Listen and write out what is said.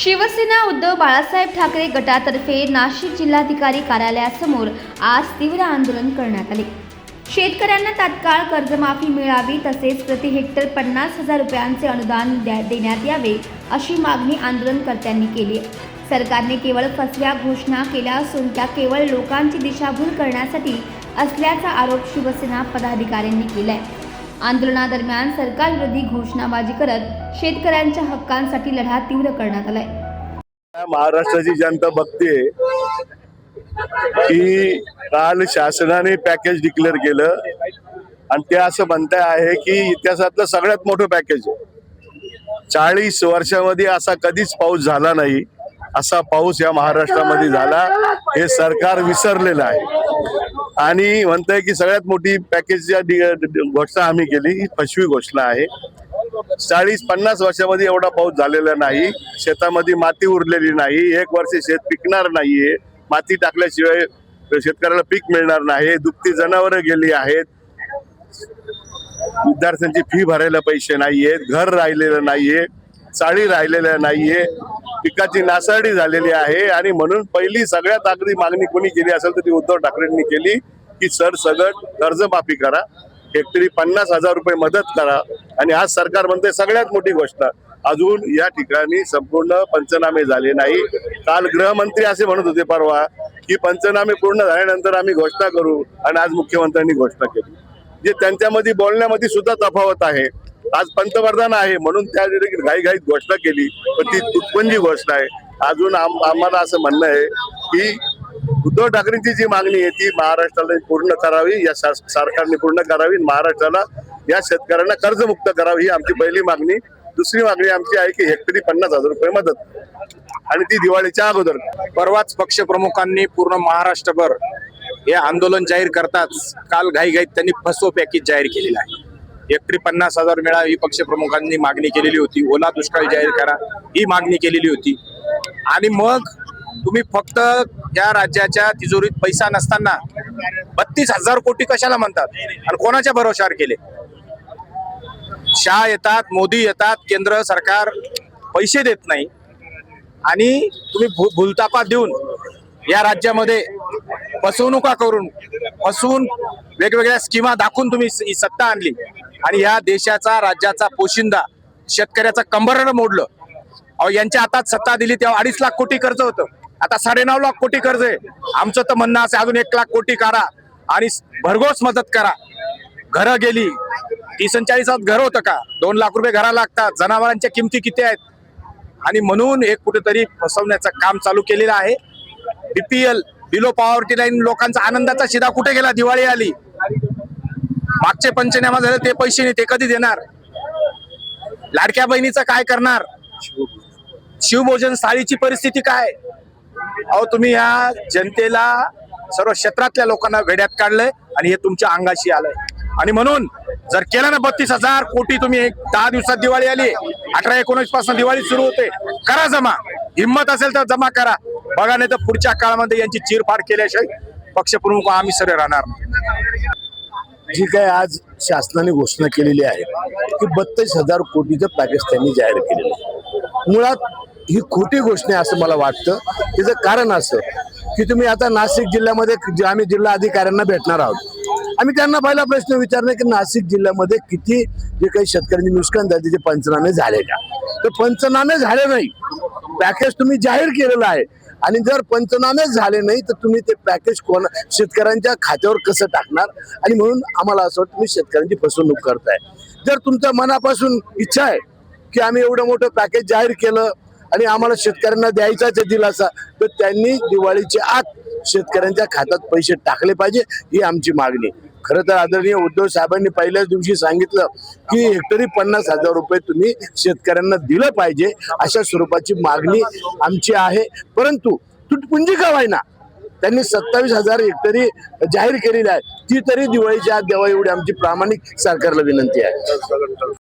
शिवसेना उद्धव बाळासाहेब ठाकरे गटातर्फे नाशिक जिल्हाधिकारी कार्यालयासमोर आज तीव्र आंदोलन करण्यात आले. शेतकऱ्यांना तात्काळ कर्जमाफी मिळावी तसेच प्रति हेक्टर पन्नास हजार रुपयांचे अनुदान देण्यात यावे अशी मागणी आंदोलनकर्त्यांनी केली आहे. सरकारने केवळ फसव्या घोषणा केल्या असून त्या केवळ लोकांची दिशाभूल करण्यासाठी असल्याचा आरोप शिवसेना पदाधिकाऱ्यांनी केला आहे आंदोलनादरम्यान सरकारविरोधी घोषणाबाजी करत शेतकऱ्यांच्या हक्कांसाठी लढा तीव्र करण्यात आलाय. महाराष्ट्राची जनता बघते की काल शासनाने पॅकेज डिक्लेअर केलं आणि ते असं म्हणताय आहे की इतिहासातलं सगळ्यात मोठं पॅकेज आहे. चाळीस वर्षामध्ये असा कधीच पाऊस झाला नाही. असा पाऊस या महाराष्ट्रामध्ये झाला हे सरकार विसरलेलं आहे. आणि म्हणतंय की सगळ्यात मोठी पॅकेजच्या घोषणा आम्ही केली ही फसवी घोषणा आहे. चाळीस पन्नास वर्षामध्ये एवढा पाऊस झालेला नाही शेतामध्ये माती उरलेली नाही एक वर्ष शेत पिकणार नाहीये माती टाकल्याशिवाय शेतकऱ्याला पीक मिळणार नाही दुभती जनावरं गेली आहेत. विद्यार्थ्यांची फी भरायला पैसे नाहीयेत घर राहिलेलं नाहीये चाळी राहिलेल्या नाहीये. पिकाची नासाडी झालेली आहे आणि म्हणून पहिली सगळ्यात अगदी मागणी कोणी केली असेल तर ती उद्धव ठाकरेंनी केली की सर सगळं कर्जमाफी करा. हेक्टरी पन्नास हजार रुपये मदत करा. आणि आज सरकार म्हणते सगळ्यात मोठी गोष्ट अजून या ठिकाणी संपूर्ण पंचनामे झाले नाही. काल गृहमंत्री असे म्हणत होते परवा की पंचनामे पूर्ण झाल्यानंतर आम्ही घोषणा करू. आणि आज मुख्यमंत्र्यांनी घोषणा केली. जे त्यांच्यामध्ये बोलण्यामध्ये सुद्धा तफावत आहे. आज पंतप्रधान आहे म्हणून त्या घाईघाईत घोषणा केली. पण ती तुटपंजी घोषणा आहे. अजून आम्हाला असं म्हणणं आहे की उद्धव ठाकरेंची जी मागणी आहे ती महाराष्ट्राला पूर्ण करावी या सरकारने पूर्ण करावी महाराष्ट्राला या शेतकऱ्यांना कर्जमुक्त करावी ही आमची पहिली मागणी. दुसरी मागणी आमची आहे की हेक्टरी पन्नास हजार रुपये मदत. आणि ती दिवाळीच्या अगोदर. परवाच पक्षप्रमुखांनी पूर्ण महाराष्ट्रभर हे आंदोलन जाहीर करताच काल घाईघाईत त्यांनी फसवो पॅकेज जाहीर केलेलं आहे. हेक्टरी पन्नास हजार मिळा ही पक्षप्रमुखांनी मागणी केलेली होती. ओला दुष्काळी जाहीर करा ही मागणी केलेली होती. आणि मग तुम्ही फक्त या राज्याच्या तिजोरीत पैसा नसताना बत्तीस हजार कोटी कशाला म्हणतात? आणि कोणाच्या भरोशावर केले? शाह येतात मोदी येतात केंद्र सरकार पैसे देत नाही. आणि तुम्ही भूलतापा देऊन या राज्यामध्ये फसवणुका करून फसवून वेगवेगळ्या स्कीमा दाखवून तुम्ही ही सत्ता आणली. आणि या देशाचा राज्याचा पोशिंदा शेतकऱ्याचं कंबरनं मोडलं. अहो यांच्या हातात सत्ता दिली तेव्हा अडीच लाख कोटी कर्ज होतं. आता साडेनऊ लाख कोटी कर्ज आहे. आमचं तर म्हणणं असं अजून एक लाख कोटी काढा आणि भरघोस मदत करा. घरं गेली तीस चाळीस चाळीसात घर होतं का? दोन लाख रुपये घरा लागतात जनावरांच्या किमती किती आहेत? आणि म्हणून हे कुठेतरी फसवण्याचं काम चालू केलेलं आहे. बीपीएल बिलो पॉवर्टी लाईन लोकांचा आनंदाचा शिदा कुठे गेला? दिवाळी आली. मागचे पंचनामा झाले ते पैसे नाही ते कधी देणार? लाडक्या बहिणीचं काय करणार? शिवभोजन साळीची परिस्थिती काय? अहो तुम्ही या जनतेला सर्व क्षेत्रातल्या लोकांना वेड्यात काढलंय आणि हे तुमच्या अंगाशी आलंय. आणि म्हणून जर केलं ना बत्तीस हजार कोटी तुम्ही एक दहा दिवसात दिवाळी आली अठरा एकोणीसपासून दिवाळी सुरू होते. करा जमा. हिंमत असेल तर जमा करा. बघा नाही तर पुढच्या काळामध्ये यांची चिरफाड केल्याशिवाय पक्षप्रमुख आम्ही सगळे राहणार जी काय आज शासनाने घोषणा केलेली आहे की बत्तीस हजार कोटीचं पॅकेज त्यांनी जाहीर केलेलं आहे. मुळात ही खोटी घोषणा असं मला वाटतं. त्याचं कारण असं की तुम्ही आता नाशिक जिल्ह्यामध्ये जे आम्ही जिल्हा अधिकाऱ्यांना भेटणार आहोत आम्ही त्यांना पहिला प्रश्न विचारला की नाशिक जिल्ह्यामध्ये किती जे काही शेतकऱ्यांचे नुकसान झाले त्याचे पंचनामे झाले का? तर पंचनामे झाले नाही. पॅकेज तुम्ही जाहीर केलेलं आहे. आणि जर पंचनामे झाले नाही तर तुम्ही ते पॅकेज कोण शेतकऱ्यांच्या खात्यावर कसं टाकणार? आणि म्हणून आम्हाला असं वाटतं तुम्ही शेतकऱ्यांची फसवणूक करताय. जर तुमच्या मनापासून इच्छा आहे की आम्ही एवढं मोठं पॅकेज जाहीर केलं आणि आम्हाला शेतकऱ्यांना द्यायचाच दिलासा तर त्यांनी दिवाळीच्या आत शेतकऱ्यांच्या खात्यात पैसे टाकले पाहिजे ही आमची मागणी खरं तर आदरणीय उद्धव साहेबांनी पहिल्याच दिवशी सांगितलं की हेक्टरी पन्नास हजार रुपये तुम्ही शेतकऱ्यांना दिलं पाहिजे अशा स्वरूपाची मागणी आमची आहे. परंतु तुटपुंजी का व्हायना? त्यांनी सत्तावीस हजार हेक्टरी जाहीर केलेली आहे. ती तरी दिवाळीच्या आत द्यावा एवढी आमची प्रामाणिक सरकारला विनंती आहे.